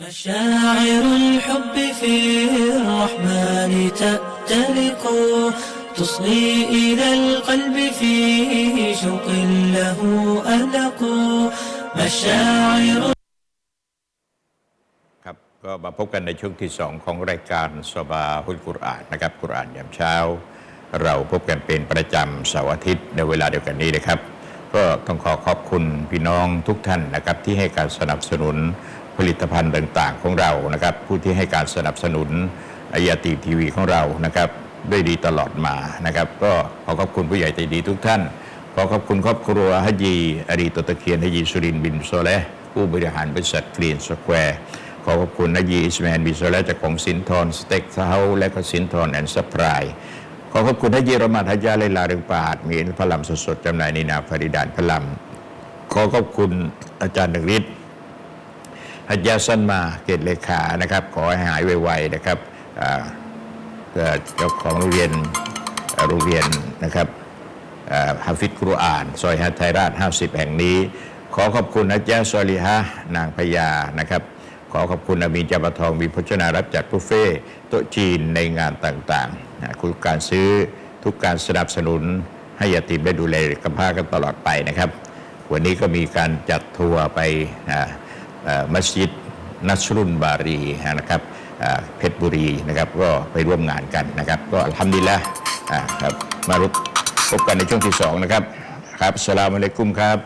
مشاعر الحب في الرحمن تأتلق تصغي إلى القلب فيه شوق له ألق مشاعر ครับก็มาพบกันในช่วงที่ 2 ของรายการสบาฮุลกุรอานนะครับกุรอานยามเช้า เราพบกันเป็นประจำเสาร์อาทิตย์ในเวลาเดียวกันนี้นะครับ ก็ต้องขอขอบคุณพี่น้องทุกท่านนะครับที่ให้การสนับสนุน ผลิตภัณฑ์ต่าง ๆ ของเรานะครับ ผู้ที่ให้การสนับสนุนอายาตีทีวีของเรานะครับด้วยดีตลอดมานะครับ ก็ขอขอบคุณผู้ใหญ่ใจดีทุกท่าน ขอขอบคุณครอบครัวฮัจยีอารีตตะเคียนฮัจยีสุรินบินโซเลผู้บริหารบริษัทกรีนสแควร์ขอขอบคุณนายีอิสมาอิลบิโซแลจากของสินทรสเต็กเฮาและก็สินทรแอนด์ซัพพลายขอขอบคุณนายีรมาทยาเลลาเรืองปาดมีนพลัมสดๆจำหน่ายในนาฟาริดานพลัมขอขอบคุณอาจารย์หนึ่งฤทธิ์ ฮัจยาสันมาเกตเลขานะครับ ขอให้หายไวๆนะครับเจ้าของโรงเรียนโรงเรียนนะครับฮาฟิดกุรอาน ซอยฮัทไทราช 50 แห่งนี้ ขอขอบคุณอาจารย์ซอลิฮะนางพญานะครับ ขอขอบคุณอามีจาบทองมีพจนารับจัดบุฟเฟ่ต์โต๊ะจีนในงานต่างๆนะทุกการซื้อทุกการสนับสนุนให้ยาติมได้ดูแลกำพร้ากันตลอดไปนะครับ วันนี้ก็มีการจัดทัวร์ไปอ่า มัสยิดนัสรุนบารีนะครับอ่าเพชรบุรีนะครับก็ไปร่วมงานกันนะครับ ก็ทำดีแล้วครับมารุพบกันในช่วงที่สองนะครับ ครับอัสสลามุอะลัยกุมครับ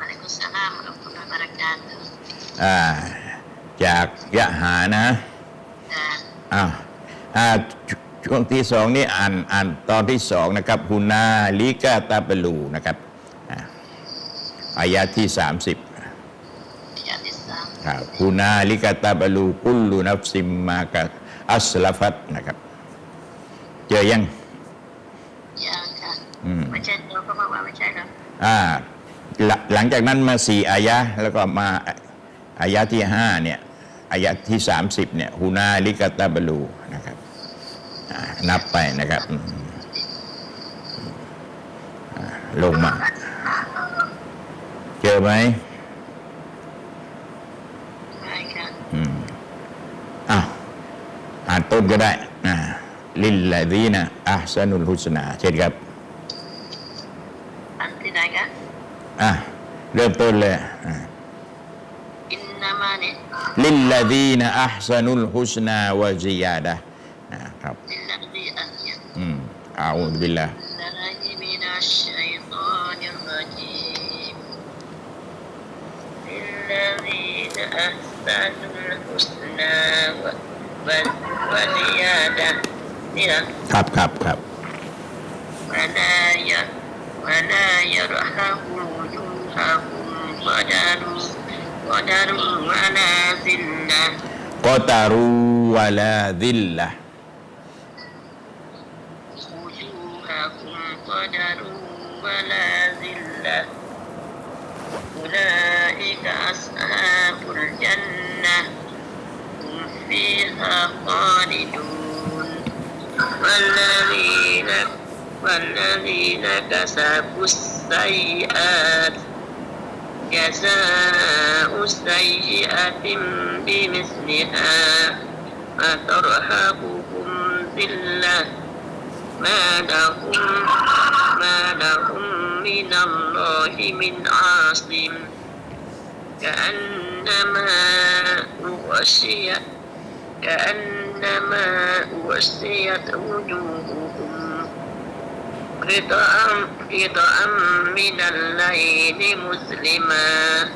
Waalaikumsalam warahmatullahi wabarakatuh. อ่าจากยะหานะ Dan อ้าวอ่าชช่วงที่สองนี่อ่านอ่านตอนที่สองนะครับฮุนาลิกาตาเปลูนะครับอ่าอายะที่30 ayat Islam ครับฮุนาลิกาตาเปลูกุลลูนัฟซิมมากะอัสลาฟัตนะครับ เจอยัง yang kan อืม macam tu apa mak macam tu อ่าหลังหลังจากนั้นมาสี่อายะห์แล้วก็มาอายะที่ห้าเนี่ยอายะที่สามสิบเนี่ยฮูนาลิกาตาบลูนะครับอ่านับไปนะครับอืมอ่าลงมา เจอไหม baik kan อืมอ้าวอ่านต้นก็ได้อ่าลิลลาดีนะอัพซานุลฮุสนาเช่นครับ nanti dah kan อะเริ่มต้นเลยอ่า innama ni ลิลลาดีนอัพซานุลฮุสนาวะซิยาดะนะครับ lilladzi ahya อืมอาอูบิลลา billahi minasyaitonir วริยาดะนี่นะครับครับครับมานายามานายะระหะหูยุงหัหูวดารุวดารุวานาสินนะกอตารุวาลาดิลละ فيها خالدون. والذين والذين كسبوا السيئات. جزاء سيئة بمثلها. فترهقهم ذلة. ما لهم ما لهم من الله من عاصم. كأنما أغشيت كأنما أغشيت وجوههم. قطعا قطعا من الليل مظلما.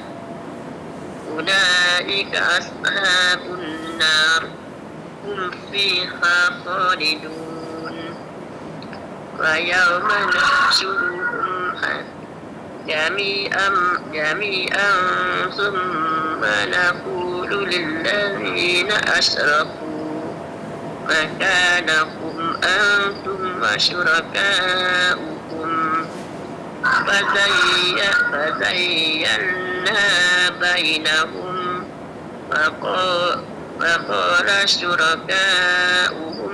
أولئك أصحاب النار. هم فيها خالدون. ويوم نحشرهم جميعا جميعا ثم نقول للذين أشركوا مكانكم أنتم وشركاؤكم؟ فزي- فزينا بينهم فقال شركاؤهم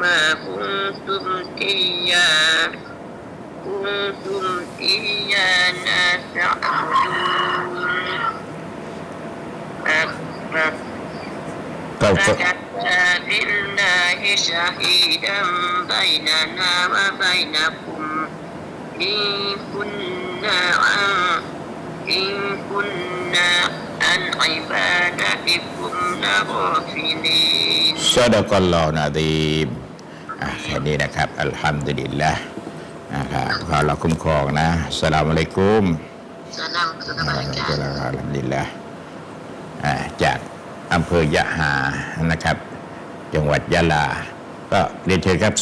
ما كنتم إياه كنتم إيانا تعبدون ف- ف- ก็ก็ وكفى بالله شهيدا بيننا وبينكم إن كنا عن إن كنا عن عبادتكم لغافلين ซาดะกัลลอฮุนาดีมอ่ะแค่นี้นะครับ อัลฮัมดุลิลละ นะครับขอเราคุ้มครองนะสลามอะลัยกุม Salam อ่า kepada ก็ mereka. แล้วอัลฮัมดุลิลละอ่าจากอำเภอยะหานะครับ จังหวัดยะลา ก็เรียนเชิญครับ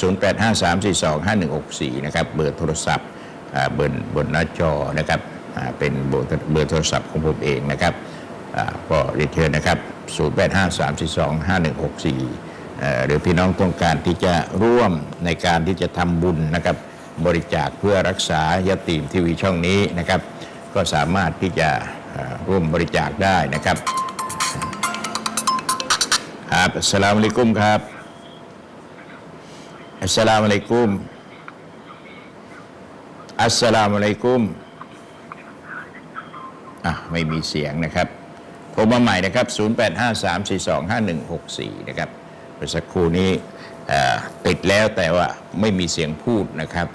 0853425164 นะครับ เบอร์โทรศัพท์อ่าบนบนหน้าจอนะครับอ่าเป็นเบอร์เบอร์โทรศัพท์ของผมเองนะครับอ่าก็เรียนเชิญนะครับ 0853425164เอ่อหรือพี่น้องต้องการที่จะร่วมในการที่จะทำบุญนะครับ บริจาคเพื่อรักษายาตีมทีวีช่องนี้นะครับ ก็สามารถที่จะร่วมบริจาคได้นะครับครับอัสสลามุอะลัยกุมครับอัสสลามุอะลัยกุมอัสสลามุอะลัยกุมอะไม่มีเสียงนะครับโทรมาใหม่นะครับ 0853425164 นะครับเมื่อสักครู่นี้ติดแล้วแต่ว่าไม่มีเสียงพูดนะครับ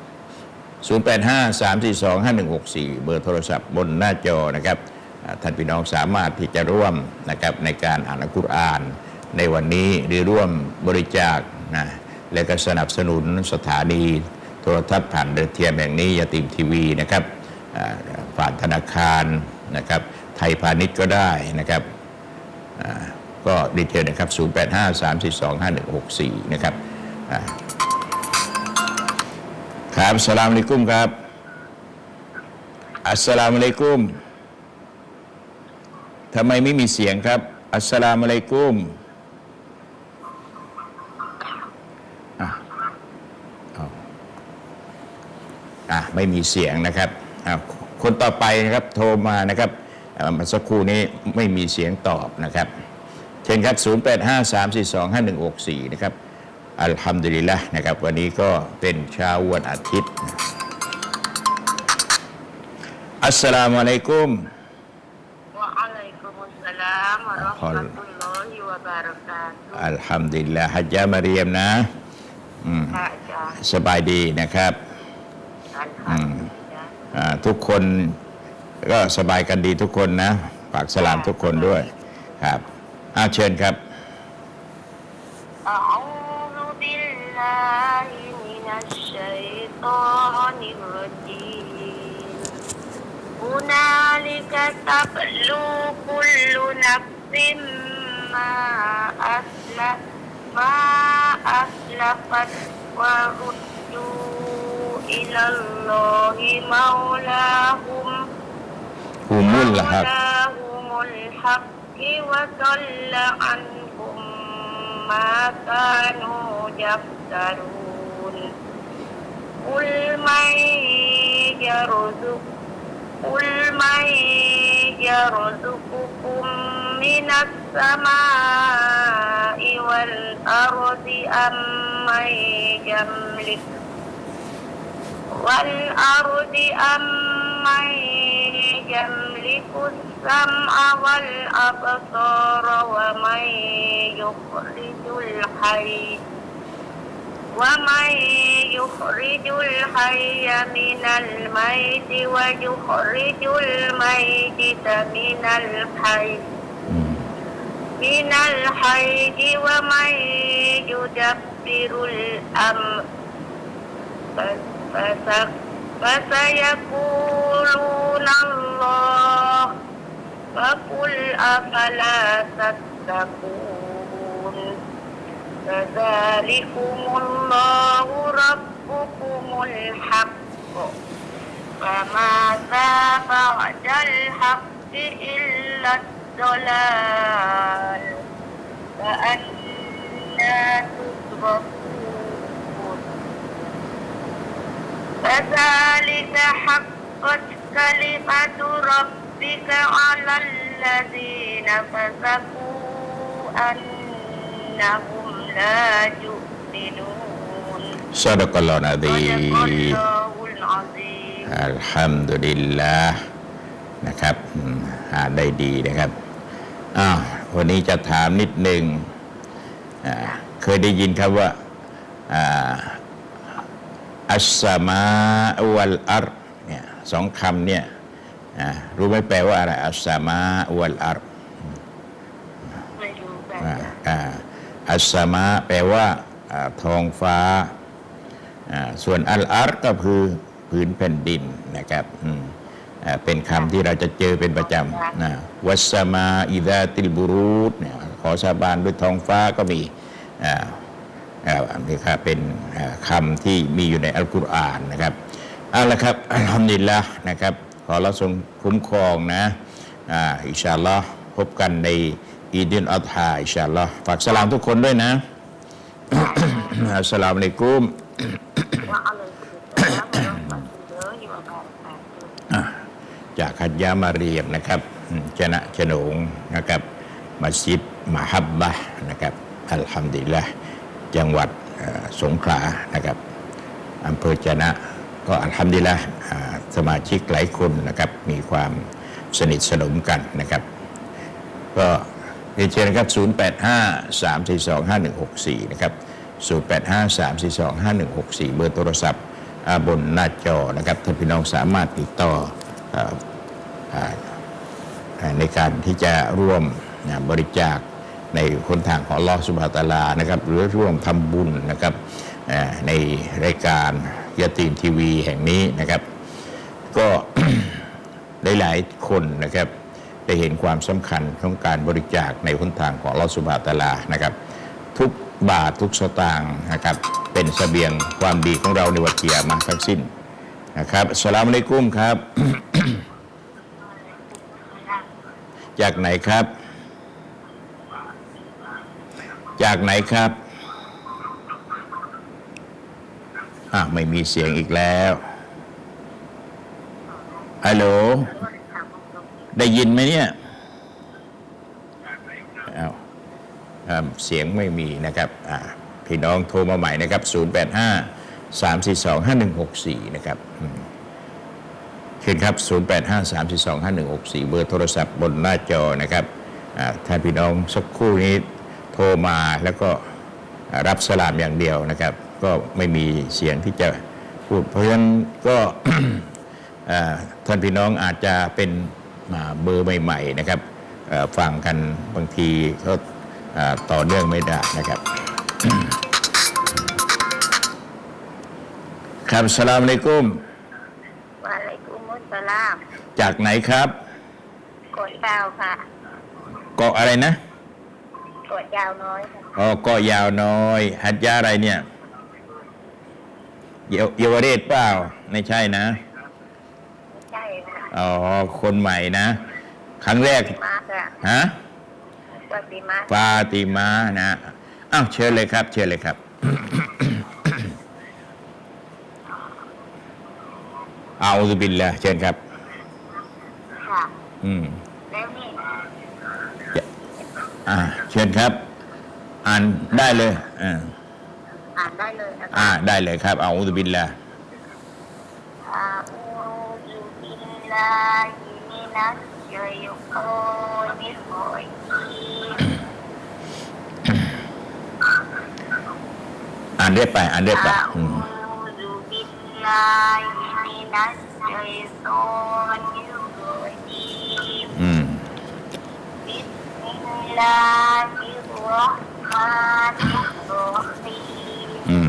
0853425164 เบอร์โทรศัพท์บนหน้าจอนะครับท่านพี่น้องสามารถที่จะร่วมนะครับในการอ่านอัลกุรอาน ในวันนี้หรือร่วมบริจาคนะและก็สนับสนุนสถานีโทรทัศน์ผ่านเดือเทียมแห่งนี้ยาติมทีวีนะครับผ่านธนาคารนะครับไทยพาณิชย์ก็ได้นะครับก็ดีเทลนะครับ 0853425164 นะครับาครับอัสลามอะลัยกุมครับ อัสลามอะลัยกุมทำไมไม่มีเสียงครับ อัสลามอะลัยกุมอะไม่มีเสียงนะครับคนต่อไปนะครับโทรมานะครับมื่อสักครู่นี้ไม่มีเสียงตอบนะครับ เช่นครับ 0853425164 นะครับ อัลฮัมดุลิลละนะครับ วันนี้ก็เป็นเช้าวันอาทิตย์ อัสสลามุอะลัยกุม Waalaikumsalam warahmatullahi wabarakatuh. อัลฮัมดุลิลละฮัจญามาเรียมนะอืม Kak Jah, สบายดีนะครับ Alhamdulillah. อ่าทุกคนก็สบายกันดีทุกคนนะฝากสลามทุกคนด้วยครับอาเชิญครับ الشيطان الرجيم هنالك تبلو كل نفس ما أسلف ما أسلفت وردوا إلى الله مولاهم هم الحق هم الحق وضل عنهم ما كانوا يفترون قل من يرزق قل من يرزقكم من السماء والأرض أم من يملك والأرض أمن يملك السمع والأبصار ومن يخرج الحي ومن يخرج الحي من الميت ويخرج الميت من الحي من الحي ومن يدبر الأمر. فس- فسيقولون الله فقل أفلا تتقون. فذلكم الله ربكم الحق. فماذا بعد الحق إلا الضلال. فأنا تصرفون كذلك حقت كلمة ربك على الذين فسقوا أنهم لا يؤمنون ซาดะกัลลอฮ์นาดี صدق الله العظيم อัลฮัมดุลิลลาห์นะครับอืมอ่านได้ดีนะครับอ้าววันนี้จะถามนิดหนึ่ง อ่าเคยได้ยินครับว่าอ่าอัสสมาวัลอัรเนี่ยสองคำเนี่ยอ่ารู้ไหมแปลว่าอะไรอัสสมาวัลอัร อัสสมาแปลว่าอ่าท้องฟ้าอ่าส่วนอัลอาร์ก็คือพื้นแผ่นดินนะครับอืมอ่าเป็นคำที่เราจะเจอเป็นประจำนะวัสสมาอิดาติลบุรูตเนี่ยขอสาบานด้วยท้องฟ้าก็มีอ่าอ่าอันนี้ครับเป็นอ่าคำที่มีอยู่ในอัลกุรอานนะครับเอาละครับอัลฮัมดุลิลละนะครับ ขอเราทรงคุ้มครองนะอ่าอินชาอัลลอฮ์พบกันใน อีดินอัลฮาอิชาลอฝากสลามทุกคนด้วยนะอัสลามุอะลัยกุมว่าอะไรคือแล้วมันเยอะอยู่แบบแบบจากฮัจยามาเรียมนะครับชนะชนงนะครับมัสยิดมหับบะนะครับอัลฮัมดุลิลละจังหวัดสงขลานะครับอำเภอชนะก็อัลฮัมดุลิลละสมาชิกหลายคนนะครับมีความสนิทสนมกันนะครับ ก็ เรียนเชิญนะครับ085 342 5164 นะครับ 085 342 5164 เบอร์โทรศัพท์บนหน้าจอนะครับท่านพี่น้องสามารถติดต่อในการที่จะร่วมบริจาคในคนทางของลอสุบาตาลานะครับหรือร่วมทำบุญนะครับในรายการยาตีมทีวีแห่งนี้นะครับ ก็หลายๆคนนะครับ ได้เห็นความสำคัญของการบริจาคในหนทางของลอสุบาตาลานะครับ ทุกบาททุกสตางค์นะครับ เป็นเสบียงความดีของเราในวันเกียรมาทั้งสิ้นนะครับสลามุอะลัยกุ้มครับ จากไหนครับ จากไหนครับอะไม่มีเสียงอีกแล้วฮัลโหล ได้ยินไหมเนี่ยเอาเสียงไม่มีนะครับพี่น้องโทรมาใหม่นะครับ 085 342 5164 นะครับเชิญครับ 085 342 5164 เบอร์โทรศัพท์บนหน้าจอนะครับอ่าถ้าพี่น้องสักครู่นี้โทรมาแล้วก็รับสลามอย่างเดียวนะครับ ก็ไม่มีเสียงที่จะพูดเพราะฉะนั้นก็ท่านพี่น้องอาจจะเป็น เบอร์ใหม่ๆนะครับเอ่อฟังกันบางทีก็อ่าต่อเนื่องไม่ได้นะครับครับสลามอะลัยกุมวะอะลัยกุมุสสลาม จากไหนครับกดดาวค่ะเกาะอะไรนะกดยาวน้อยค่ะอ๋อเกาะยาวน้อย หัดยาอะไรเนี่ยเยาเยาวเรศเปล่า ไม่ใช่นะไม่ใช่ค่ะ อ๋อ คนใหม่นะ ครั้งแรก มาค่ะฮะปฏิมาฟาติมานะ อ้าว เชิญเลยครับ เชิญเลยครับ เอาซุบิลละเชิญครับ ค่ะ อืม แล้วนี่อ่า เชิญครับ อ่านได้เลย อ่า อ่านได้เลยนะอ่าคะได้เลยครับ เอาซุบิลละ อาอูซุ อ่านเรียบไปอ่านเรียบไปอืม อืม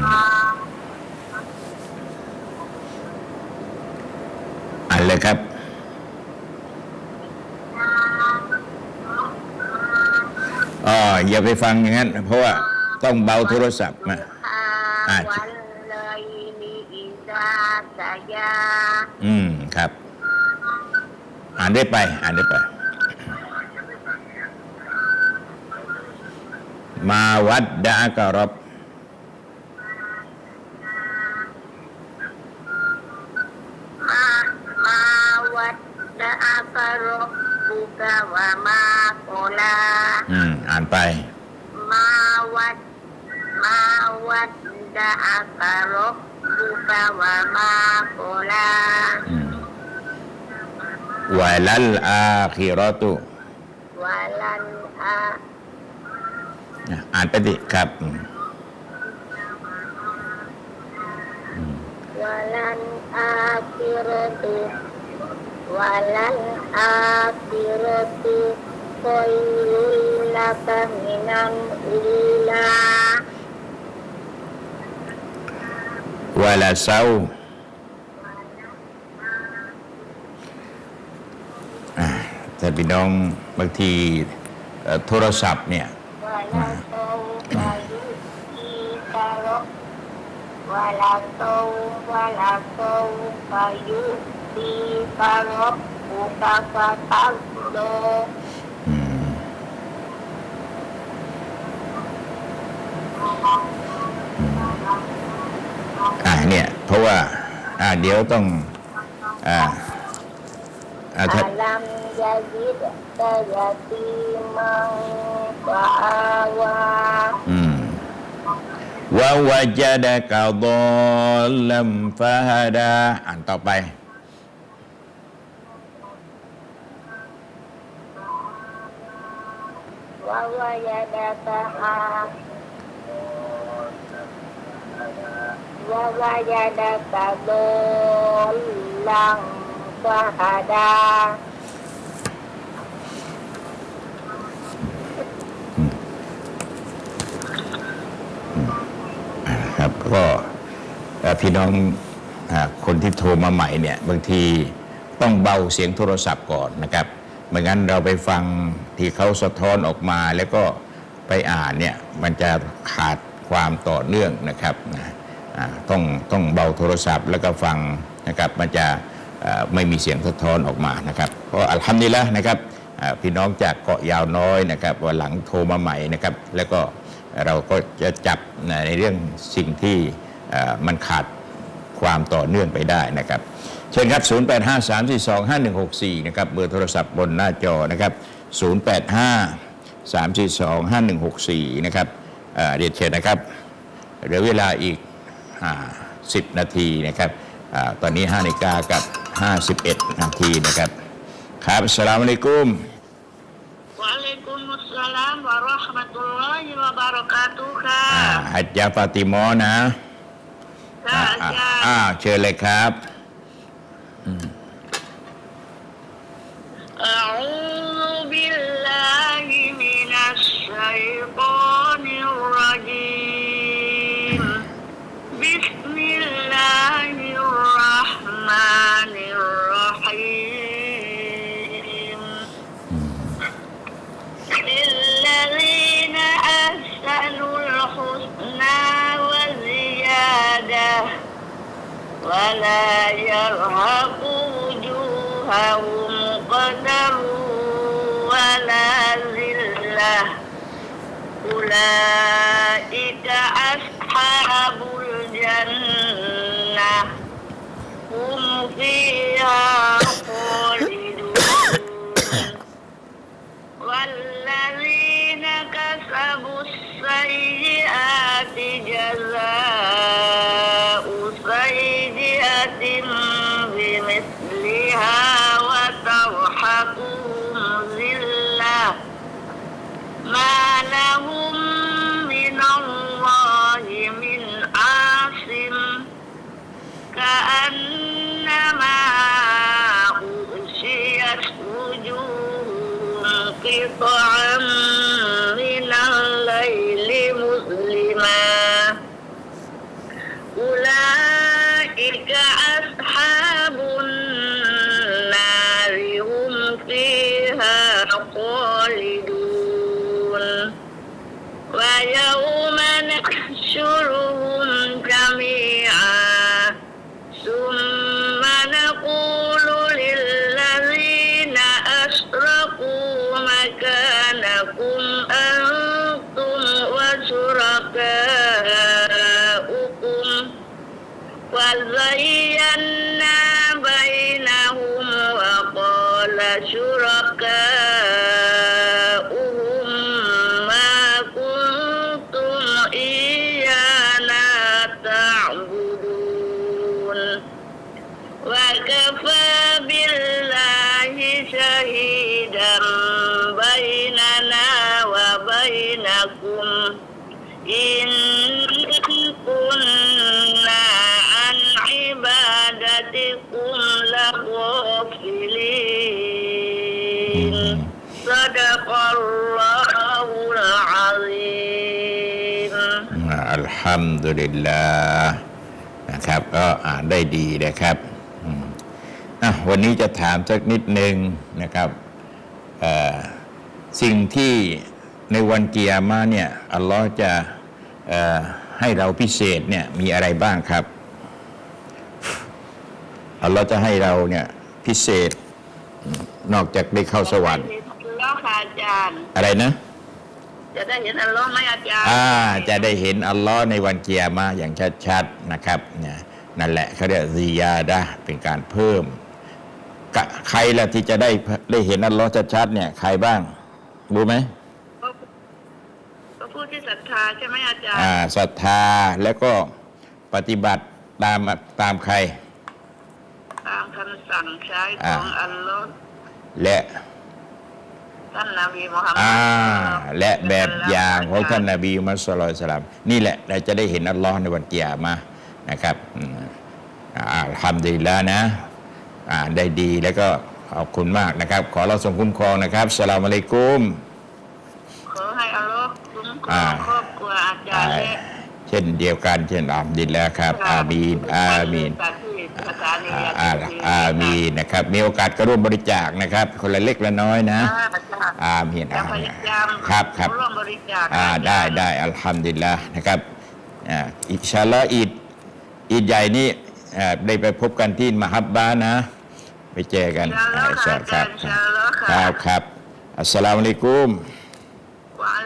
อันเลยครับ อืมอ่านเลยครับอ๋ออย่าไปฟังอย่างนั้น เพราะว่าต้องเบาโทรศัพท์มาอ่าวันเลยมีอิซาสยาอืมครับ อ่านได้ไป อ่านได้ไป มาวัดดะกะรบ บุกะวะมาโกลาอืมวะลัลอาคิรอตุวะลันอาอะอ่านไปดิครับอืม walan akhiratu walan akhiratu khairul laka minan ula วาลา เซาอะแต่พี่น้องบางทีเอ่อโทรศัพท์เนี่ย walau sawfa yu'tika rabb walau sawfa walau sawfa yu'tika rabbuka fatarda อืมอ่า เนี่ย เพราะว่าอ่าเดี๋ยวต้องอ่าอ่าถ้า Alam yazid yatiman fa'awa อืมวาวาจดะกาดอลลัมฟาฮดาอ่านต่อไป wa wajadaka ha- wa wajadaka dollang fahada ครับก็พี่น้องคนที่โทรมาใหม่เนี่ย บางทีต้องเบาเสียงโทรศัพท์ก่อนนะครับไม่งั้นเราไปฟังที่เขาสะท้อนออกมาแล้วก็ไปอ่านเนี่ย มันจะขาดความต่อเนื่องนะครับนะ ต้องต้องเบาโทรศัพท์ แล้วก็ฟังนะครับมันจะไม่มีเสียงสะท้อนออกมานะครับเพราะอัลฮัมดุลิลละนะครับพี่น้องจากเกาะยาวน้อยนะครับวันหลังโทรมาใหม่นะครับ แล้วก็เราก็จะจับในเรื่องสิ่งที่มันขาดความต่อเนื่องไปได้นะครับ เชิญครับ 0853425164 นะครับเบอร์โทรศัพท์บนหน้าจอนะครับ 0853425164 นะครับเอ่อเรียนเชิญนะครับเหลือเวลาอีก 10 นาทีนะครับอตอนนี้5นาฬิกากับ 51 นาทีนะครับ ครับสลามุะลักุมวะอะลักุมุสสลามวะราะห์มัตุลลอฮิวะบารอกาตุค่ะฮัจญาฟาติมอนะค่ะอาจารย์อ้าเชิญเลยครับ อืม ولا يرهق وجوههم قدر ولا ذلة أولئك أصحاب الجنة هم فيها إن كنا عن عبادتكم لغافلين صدق الله العظيم อัลฮัมดุลิลลาห์นะครับก็อ่านได้ดีนะครับอืมอ่ะวันนี้จะถามสักนิดหนึ่งนะครับเอ่อสิ่งที่ในวันเกียร์มาเนี่ย อัลลอฮ์จะเอ่อ ให้เราพิเศษเนี่ยมีอะไรบ้างครับอัลลอฮ์จะให้เราเนี่ยพิเศษนอกจากได้เข้าสวรรค์แล้วค่ะอาจารย์ อะไรนะ จะได้เห็นอัลลอฮ์ไหมอาจารย์อ่าจะได้เห็นอัลลอฮ์ในวันเกียร์มาอย่างชัดๆนะครับเนี่ยนั่นแหละเขาเรียกซียาดะห์เป็นการเพิ่มกะใครล่ะที่จะได้ได้เห็นอัลลอฮ์ชัดๆเนี่ยใครบ้างรู้ไหมก็พูด ที่ศรัทธาใช่ไหมอาจารย์อ่าศรัทธาแล้วก็ปฏิบัติตามตามใคร ตามคำสั่งใช้ขอ่าองอัลลอฮ์และท่านนบีมุฮัมมัดอ่าและแบบอย่างของท่านนาบีมุฮัมมัดสุลลัลสลามนี่แหละเราจะได้เห็นอัลลอฮ์ในวันเกียร์มานะครับอืมอ่าทำดีแล้วนะอ่าได้ดีแล้วก็ขอบคุณมากนะครับ ขอเราส่งคุ้มครองนะครับสลามอะลัยกุม ขอให้อัลลอฮ์คุ้มคร อ่าองครอบครัวอาจารย์และเช่นเดียวกันเช่นอัมดินแล้วครับ อามีนอามีนสถานีอ่าอาอามีนนะครับ มีโอกาสก็ร่วมบริจาคนะครับ คนละเล็กละน้อยนะ อามีนจะอาพมีนยายามครับครับร่วมบริจาคอ่าได้ได้อัลฮัมดุลิลละนะครับอ่าอินชาอัลลอฮ์อีดอีดใหญ่นี่อ่าได้ไปพบกันที่มหับบานะไปเจอกันอินชาอัลลอฮ์อ่าค่ะคอารับจารย์อินชาอัลลอฮ์ค่ะครับครับอัสสลามุอะลัยกุม อั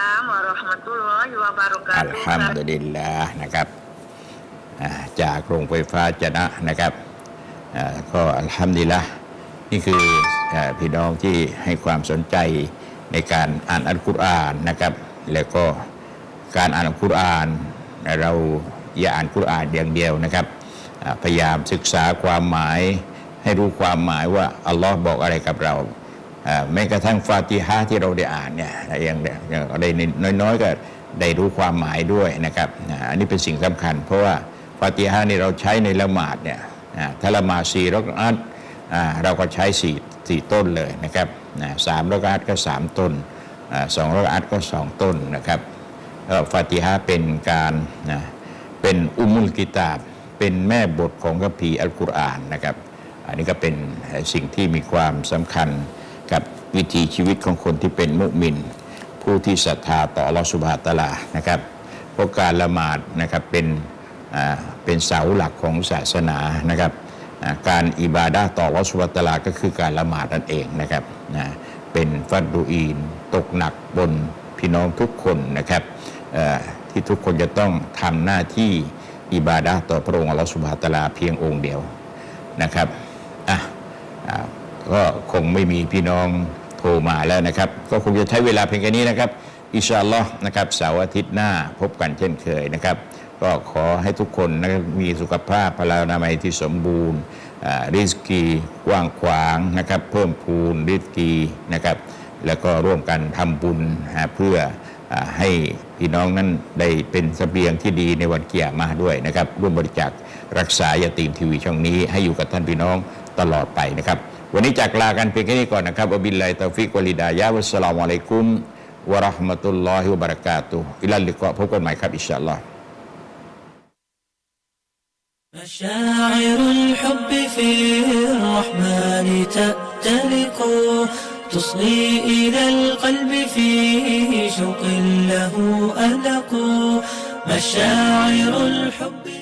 ลามวะเราะห์มะตุลลอฮิวะบะเราะกาอัลฮัมดุลิลลาห์นะครับจากโรงไฟฟ้าจนะนะครับอ่าก็อัลฮัมดุลิลละนี่คือพี่น้องที่ให้ความสนใจในการอ่านอัลกุรอานนะครับ แล้วก็การอ่านอัลกุรอาน เราอย่าอ่านกุรอานอย่างเดียวนะครับ พยายามศึกษาความหมายให้รู้ความหมายว่าอัลลอฮ์บอกอะไรกับเรา แม้กระทั่งฟาติฮะที่เราได้อ่านเนี่ยอย่างอย่างได้น้อยๆก็ได้รู้ความหมายด้วยนะครับอันนี้เป็นสิ่งสำคัญ เพราะว่าฟาติฮะนี่เราใช้ในละหมาดเนี่ยถ้าละหมาดสี่รักอัตเราก็ใช้สี่สี่ต้นเลยนะครับสามรักอัตก็สามต้นสองรักอัตก็สองต้นนะครับฟาติฮะเป็นการนะเป็นอุมุลกิตาบ เป็นแม่บทของคัมภีร์อัลกุรอานนะครับ อันนี้ก็เป็นสิ่งที่มีความสำคัญ วิถีชีวิตของคนที่เป็นมุมิน ผู้ที่ศรัทธาต่อลอสุบฮาตลานะครับเพราะการละหมาดนะครับเป็นเป็นเสาหลักของศาสนานะครับการอิบาดะห์ต่อลอสุบฮาตลาก็คือการละหมาดนั่นเองนะครับนะเป็นฟัดดูอีน ตกหนักบนพี่น้องทุกคนนะครับที่ทุกคนจะต้องทำหน้าที่อิบาดะห์ต่อพระองค์อัลลอฮฺสุบฮาตลาเพียงองค์เดียวนะครับอะก็คงไม่มีพี่น้อง โทรมาแล้วนะครับ ก็คงจะใช้เวลาเพียงแค่นี้นะครับ อิชาลอฮ์นะครับเสาร์อาทิตย์หน้าพบกันเช่นเคยนะครับ ก็ขอให้ทุกคนนะครับมีสุขภาพพลานามัยที่สมบูรณ์ริสกีกว้างขวางนะครับ เพิ่มพูนริสกีนะครับ แล้วก็ร่วมกันทำบุญเพื่อให้พี่น้องนั้นได้เป็นสเสบียงที่ดีในวันเกียรมาด้วยนะครับ ร่วมบริจาครักษายาตีมทีวีช่องนี้ให้อยู่กับท่านพี่น้องตลอดไปนะครับ วันนี้จากลากันเพียงแค่นี้ก่อนนะครับอับิลลาฮิตาฟิกวะลิดายะฮ์วัสสลามุอะลัยกุมวะเราะห์มะตุลลอฮิวะบะเราะกาตุฮ์อิลัลลิกอฮ์พบกันใหม่ครับอินชาอัลลอฮ์ مشاعر الحب في الرحمن تأتلق تصغي إلى القلب فيه شوق له ألق مشاعر الحب